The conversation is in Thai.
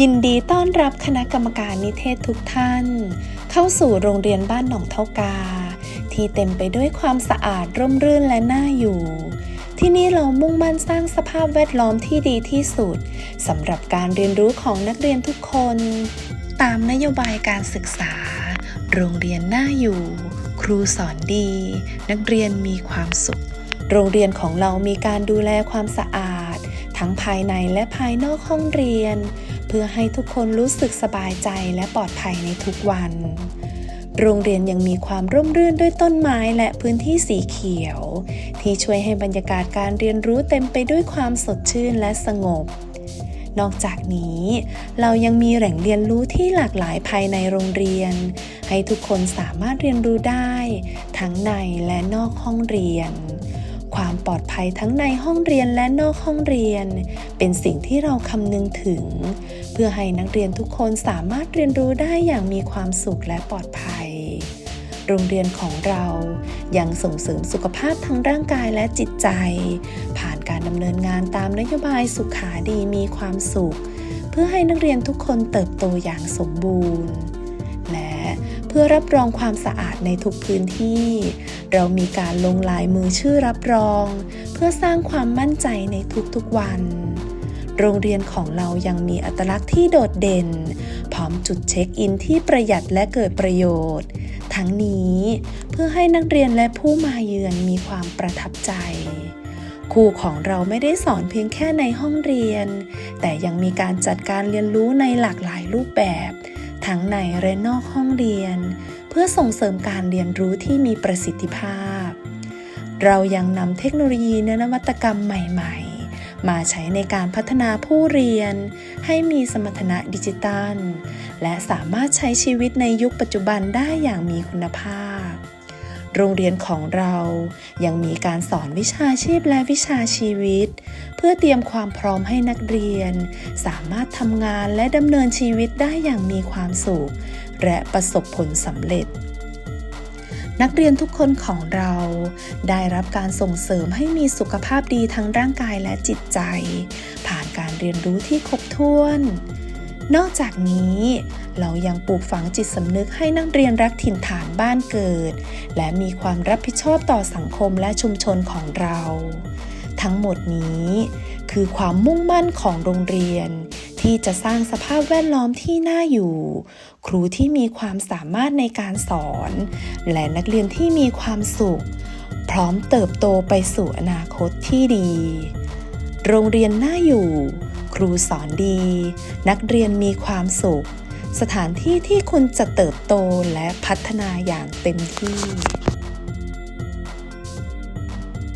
ยินดีต้อนรับคณะกรรมการนิเทศทุกท่าน เข้าสู่โรงเรียนบ้านหนองเท่ากา ที่เต็มไปด้วยความสะอาดร่มรื่นและน่าอยู่ ที่นี่เรามุ่งมั่นสร้างสภาพแวดล้อมที่ดีที่สุดสำหรับการเรียนรู้ของนักเรียนทุกคน ตามนโยบายการศึกษา โรงเรียนน่าอยู่ ครูสอนดี นักเรียนมีความสุข โรงเรียนของเรามีการดูแลความสะอาด ทั้งภายในและภายนอกห้องเรียน พื่อให้ทุกคนรู้สึกสบายใจและปลอดภัยในทุกวัน โรงเรียนยังมีความร่มรื่นด้วยต้นไม้และพื้นที่สีเขียว ที่ช่วยให้บรรยากาศการเรียนรู้เต็มไปด้วยความสดชื่นและสงบนอกจากนี้ เรายังมีแหล่งเรียนรู้ที่หลากหลายภายในโรงเรียน ให้ทุกคนสามารถเรียนรู้ได้ ทั้งในและนอกห้องเรียน ความปลอดภัยทั้งในห้องเรียนและนอกห้องเรียน เป็นสิ่งที่เราคำนึงถึง เพื่อให้นักเรียนทุกคนสามารถเรียนรู้ได้อย่างมีความสุขและปลอดภัย โรงเรียนของเรายังส่งเสริมสุขภาพทั้งร่างกายและจิตใจ ผ่านการดำเนินงานตามนโยบายสุขาดีมีความสุข เพื่อให้นักเรียนทุกคนเติบโตอย่างสมบูรณ์ และ เพื่อรับรองความสะอาดในทุกพื้นที่ เรามีการลงลายมือชื่อรับรอง เพื่อสร้างความมั่นใจในทุกๆวัน โรงเรียนของเรายังมีอัตลักษณ์ที่โดดเด่น พร้อมจุดเช็คอินที่ประหยัดและเกิดประโยชน์ ทั้งนี้เพื่อให้นักเรียนและผู้มาเยือนมีความประทับใจครูของเราไม่ได้สอนเพียงแค่ในห้องเรียน แต่ยังมีการจัดการเรียนรู้ในหลากหลายรูปแบบ ทั้งในและนอกห้องเรียน เพื่อส่งเสริมการเรียนรู้ที่มีประสิทธิภาพ เรายังนำเทคโนโลยีและนวัตกรรมใหม่ๆ มาใช้ในการพัฒนาผู้เรียน ให้มีสมรรถนะดิจิตัล และสามารถใช้ชีวิตในยุคปัจจุบันได้อย่างมีคุณภาพ โรงเรียนของเรายังมีการสอนวิชาชีพและวิชาชีวิต เพื่อเตรียมความพร้อมให้นักเรียน สามารถทำงานและดำเนินชีวิตได้อย่างมีความสุข และประสบผลสำเร็จนักเรียนทุกคนของเรา ได้รับการส่งเสริมให้มีสุขภาพดีทั้งร่างกายและจิตใจ ผ่านการเรียนรู้ที่ครบถ้วน นอกจากนี้ เรายังปลูกฝังจิตสำนึกให้นักเรียนรักถิ่นฐานบ้านเกิด และมีความรับผิดชอบต่อสังคมและชุมชนของเรา ทั้งหมดนี้คือความมุ่งมั่นของโรงเรียน ที่จะสร้างสภาพแวดล้อมที่น่าอยู่ ครูที่มีความสามารถในการสอน และนักเรียนที่มีความสุข พร้อมเติบโตไปสู่อนาคตที่ดี โรงเรียนน่าอยู่ ครูสอนดี นักเรียนมีความสุข สถานที่ที่คุณจะเติบโตและพัฒนาอย่างเต็มที่